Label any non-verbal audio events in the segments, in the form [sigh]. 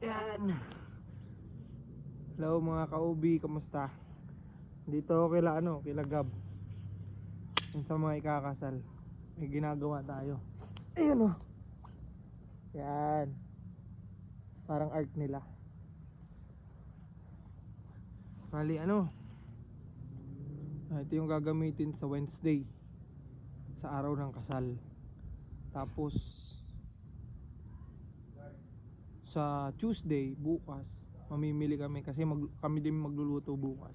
Yan. Hello mga kaubi, kamusta? Dito kila ano, kila Gab. Yung sa mga ikakasal. May ginagawa tayo. Ayun oh. Yan. Parang art nila. Bali ano? Ah, ito yung gagamitin sa Wednesday. Sa araw ng kasal. Tapos sa Tuesday bukas mamimili kami kasi mag, kami din magluluto bukas.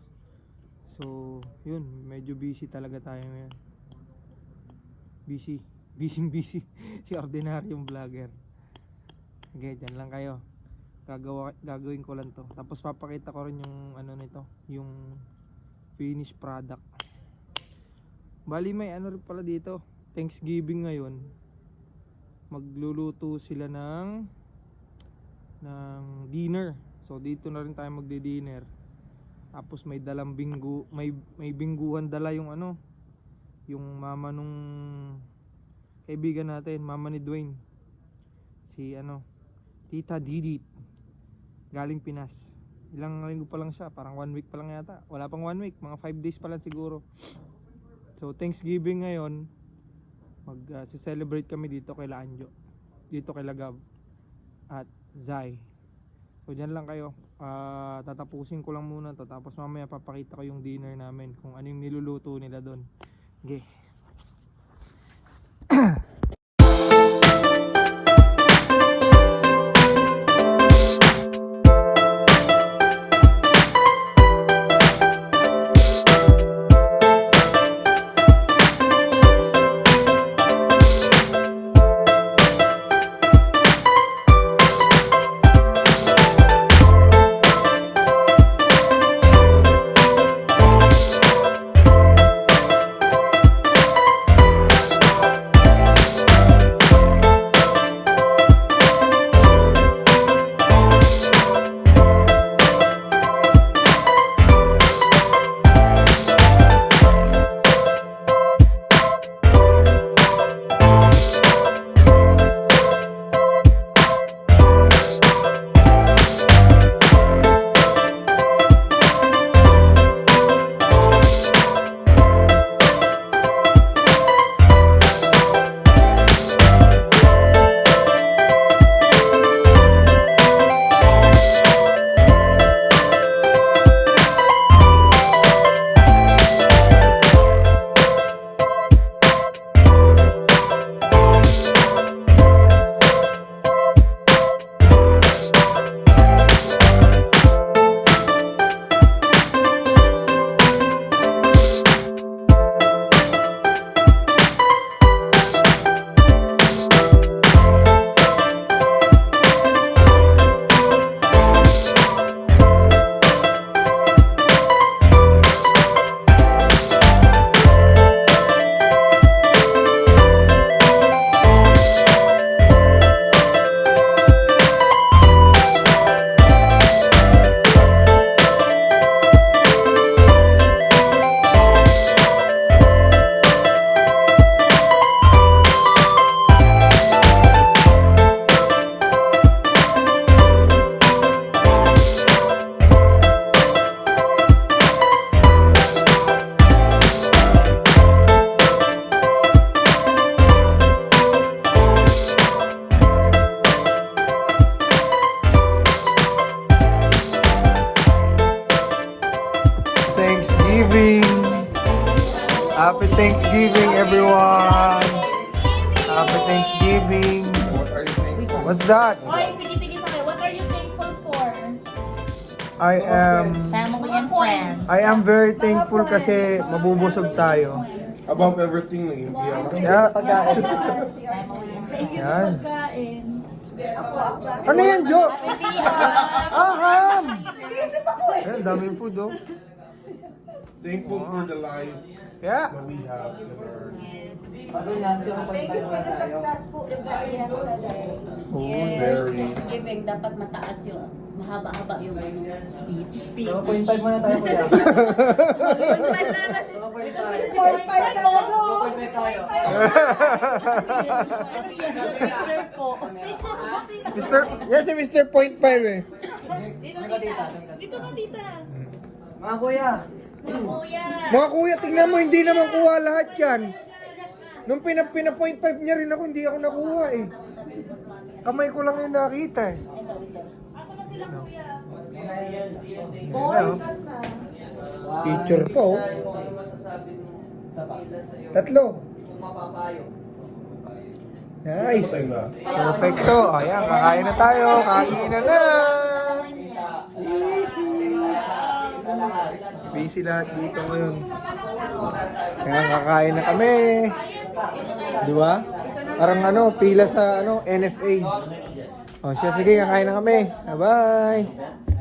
So yun medyo busy talaga tayo ngayon. Busy. [laughs] Busy busy. Si ordinaryong vlogger. Okay dyan lang kayo. Gagawa, gagawin ko lang to. Tapos papakita ko rin yung ano nito yung finished product. Bali may ano rin pala dito. Thanksgiving ngayon. Magluluto sila ng ng dinner. So dito na rin tayo magdi-dinner. Tapos may dalang binggu, may may bingguhan dala yung ano, yung mama nung kaibigan natin, mama ni Dwayne. Si ano, Tita Didit. Galing Pinas. Ilang linggo pa lang siya, parang one week pa lang yata. Wala pang one week, mga five days pa lang siguro. So Thanksgiving ngayon, mag uh, celebrate kami dito kay Anjo. Dito kay Lagab at Zai. So dyan lang kayo. Ah, tatapusin ko lang muna to tapos mamaya papakita ko yung dinner namin kung ano yung niluluto nila doon. Okay. Happy Thanksgiving, everyone. Happy Thanksgiving. What are you thankful What's that? Oy, tigil-tigil sa akin. What are you thankful for? I am Family and friends. I am very thankful kasi mabubusog tayo. Above everything, naging biya ka. Yeah. Family and Thank you Yan. sa pagkain. Ano yan, Jo? friends. Ah, ham! Ayan, daming food, oh. Thankful for the life Yeah. that we have in our Thank you for the successful event yesterday. Oh, very living, dapat mataas yung mahaba-haba yung ano, speed. Speed. 2.5 muna tayo kuya. 2.5 na naman. 2.5 talaga. 2.5 tayo. Picture po. Mr. Yan si Mr. Point 5 eh. Dito, ka, ka. Dito ka, tita. Mga kuya. Mga kuya. Tingnan mo, hindi naman kuha lahat yan. Nung pina, pina point 5 niya rin ako, hindi ako nakuha eh. Kamay ko lang yung nakita eh. Asa na? Ayan oh. Picture po. oh. Tatlo. Nice. Perfecto. Ayan, kakain na tayo. Kain na na. Busy lahat dito ngayon. Ayan, kakain na kami. Di ba? Parang ano, pila sa ano, NFA. O siya, sige, kakain na kami. Bye-bye.